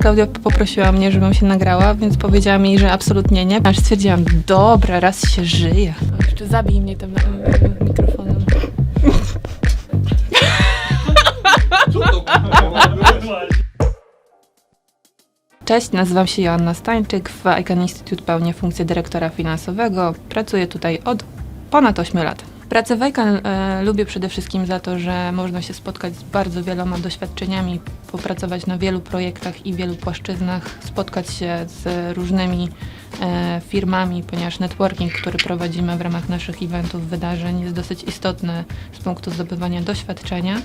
Klaudia poprosiła mnie, żebym się nagrała, więc powiedziałam jej, że absolutnie nie. Aż stwierdziłam, dobra, raz się żyje. Jeszcze zabij mnie tym mm, mikrofonem. Cześć, nazywam się Joanna Stańczyk. W ICANN Institute pełnię funkcję dyrektora finansowego. Pracuję tutaj od ponad 8 lat. Pracę w ICANN e, lubię przede wszystkim za to, że można się spotkać z bardzo wieloma doświadczeniami, popracować na wielu projektach i wielu płaszczyznach, spotkać się z różnymi e, firmami, ponieważ networking, który prowadzimy w ramach naszych eventów, wydarzeń jest dosyć istotny z punktu zdobywania doświadczenia.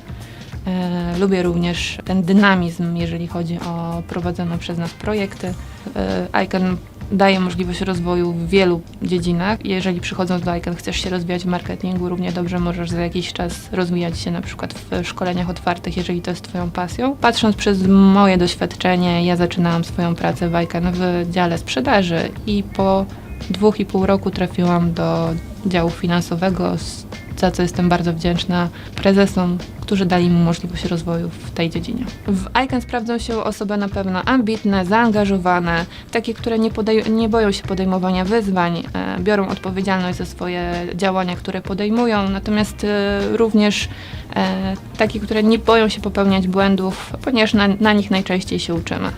E, Lubię również ten dynamizm, jeżeli chodzi o prowadzone przez nas projekty. E, daje możliwość rozwoju w wielu dziedzinach. Jeżeli przychodząc do ICANN chcesz się rozwijać w marketingu, równie dobrze możesz za jakiś czas rozwijać się na przykład w szkoleniach otwartych, jeżeli to jest Twoją pasją. Patrząc przez moje doświadczenie, ja zaczynałam swoją pracę w ICANN w dziale sprzedaży i po dwóch i pół roku trafiłam do działu finansowego, s- za co jestem bardzo wdzięczna prezesom, którzy dali mi możliwość rozwoju w tej dziedzinie. W ICANN sprawdzą się osoby na pewno ambitne, zaangażowane, takie, które nie, nie boją się podejmowania wyzwań, e, biorą odpowiedzialność za swoje działania, które podejmują, natomiast e, również e, takie, które nie boją się popełniać błędów, ponieważ na, na nich najczęściej się uczymy.